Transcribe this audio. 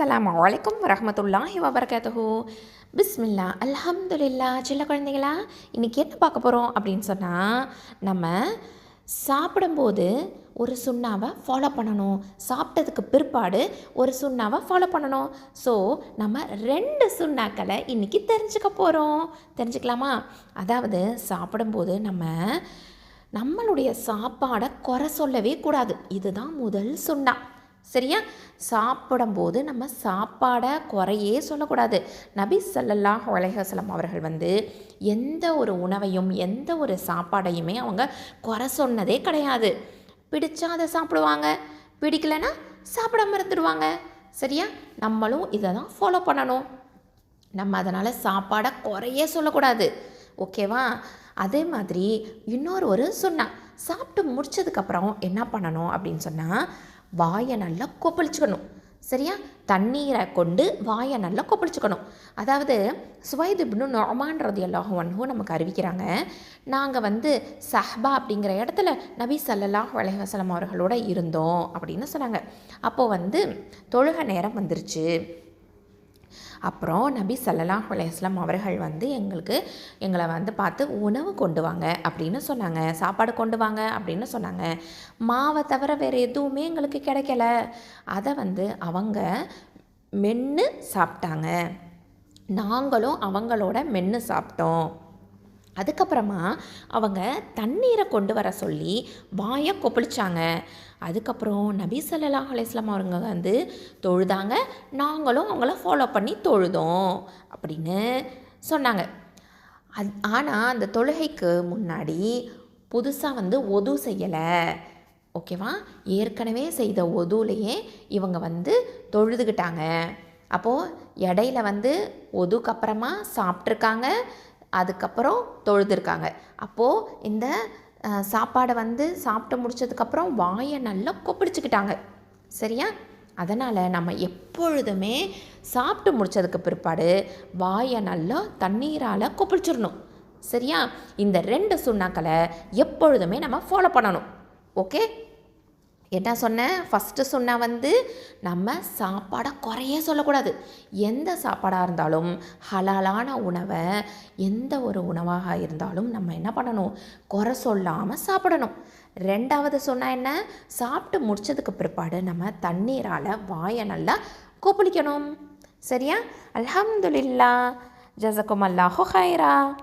அஸ்லாம் வலைக்கம் வரமத்துல்லாஹி வபரகாத்துஹு பிஸ்மில்லா அல்ஹம்துலில்லா சின்ன குழந்தைகளா இன்றைக்கி என்ன பார்க்க போகிறோம் அப்படின்னு சொன்னால் நம்ம சாப்பிடும்போது ஒரு சுண்ணாவை ஃபாலோ பண்ணணும். சாப்பிட்டதுக்கு பிற்பாடு ஒரு சுண்ணாவை ஃபாலோ பண்ணணும். ஸோ நம்ம ரெண்டு சுண்ணாக்களை இன்றைக்கி தெரிஞ்சுக்க போகிறோம் தெரிஞ்சுக்கலாமா? அதாவது சாப்பிடும்போது நம்ம நம்மளுடைய சாப்பாடை குறை சொல்லவே கூடாது. இதுதான் முதல் சுண்ணா. சரியா? சாப்பிடும்போது நம்ம சாப்பாடை குறையே சொல்லக்கூடாது. நபி சல்லல்லாஹ் உலகசலம் அவர்கள் வந்து எந்த ஒரு உணவையும் எந்த ஒரு சாப்பாடையுமே அவங்க குறை சொன்னதே கிடையாது. பிடிச்சா அதை சாப்பிடுவாங்க. பிடிக்கலைன்னா சாப்பிடாம இருந்துடுவாங்க. சரியா? நம்மளும் இதை தான் ஃபாலோ பண்ணணும். நம்ம அதனால் சாப்பாடை குறையே சொல்லக்கூடாது. ஓகேவா? அதே மாதிரி இன்னொரு ஒரு சொன்னான். சாப்பிட்டு முடித்ததுக்கப்புறம் என்ன பண்ணணும் அப்படின்னு சொன்னால் வாயை நல்லா கொப்பளிச்சுக்கணும். சரியா? தண்ணீரை கொண்டு வாயை நல்லா கொப்பளிச்சுக்கணும். அதாவது சுவைது இப்னு நொமான்றது ரதி நமக்கு அறிவிக்கிறாங்க நாங்கள் வந்து சஹ்பா அப்படிங்கிற இடத்துல நபி சல்லாஹ் அலைஹி வஸல்லம் அவர்களோட இருந்தோம் அப்படின்னு சொன்னாங்க. அப்போது வந்து தொழுக நேரம் வந்துருச்சு. அப்புறம் நபி ஸல்லல்லாஹு அலைஹி அவர்கள் வந்து எங்களுக்கு எங்களை வந்து பார்த்து உணவு கொண்டு வாங்க அப்படின்னு சொன்னாங்க. சாப்பாடு கொண்டு வாங்க அப்படின்னு சொன்னாங்க. மாவை தவிர வேறு எதுவுமே எங்களுக்கு கிடைக்கல. அதை வந்து அவங்க மென்று சாப்பிட்டாங்க. நாங்களும் அவங்களோட மென்று சாப்பிட்டோம். அதுக்கப்புறமா அவங்க தண்ணீரை கொண்டு வர சொல்லி வாயை கொப்பளிச்சாங்க. அதுக்கப்புறம் நபி சல்லா அலைஹி அவருங்க அவங்க வந்து தொழுதாங்க. நாங்களும் அவங்கள ஃபாலோ பண்ணி தொழுதோம் அப்படின்னு சொன்னாங்க. அது ஆனால் அந்த தொழுகைக்கு முன்னாடி புதுசாக வந்து ஒது செய்யலை. ஓகேவா? ஏற்கனவே செய்த ஒதுலையே இவங்க வந்து தொழுதுகிட்டாங்க. அப்போது இடையில வந்து ஒதுக்கு அப்புறமா சாப்பிட்ருக்காங்க அதுக்கப்புறம் தொழுதுருக்காங்க. அப்போது இந்த சாப்பாடை வந்து சாப்பிட்டு முடிச்சதுக்கப்புறம் வாயை நல்லா கொப்பிடிச்சுக்கிட்டாங்க. சரியா? அதனால் நம்ம எப்பொழுதுமே சாப்பிட்டு முடித்ததுக்கு பிற்பாடு வாயை நல்லா தண்ணீரால் கொப்பளிச்சிடணும் சரியா? இந்த ரெண்டு சுண்ணாக்களை எப்பொழுதுமே நம்ம ஃபாலோ பண்ணணும். ஓகே என்ன சொன்னேன் ஃபஸ்ட்டு சொன்னால் வந்து நம்ம சாப்பாடை குறைய சொல்லக்கூடாது. எந்த சாப்பாடாக இருந்தாலும் ஹலாலான உணவை எந்த ஒரு உணவாக இருந்தாலும் நம்ம என்ன பண்ணணும்? குறை சொல்லாமல் சாப்பிடணும். ரெண்டாவது சொன்னால் என்ன? சாப்பிட்டு முடிச்சதுக்கு பிற்பாடு நம்ம தண்ணீரால் வாயை நல்லா கொப்பளிக்கணும். சரியா? அல்ஹம்துலில்லா. ஜசக்கும் அல்லாஹு ஹைரா.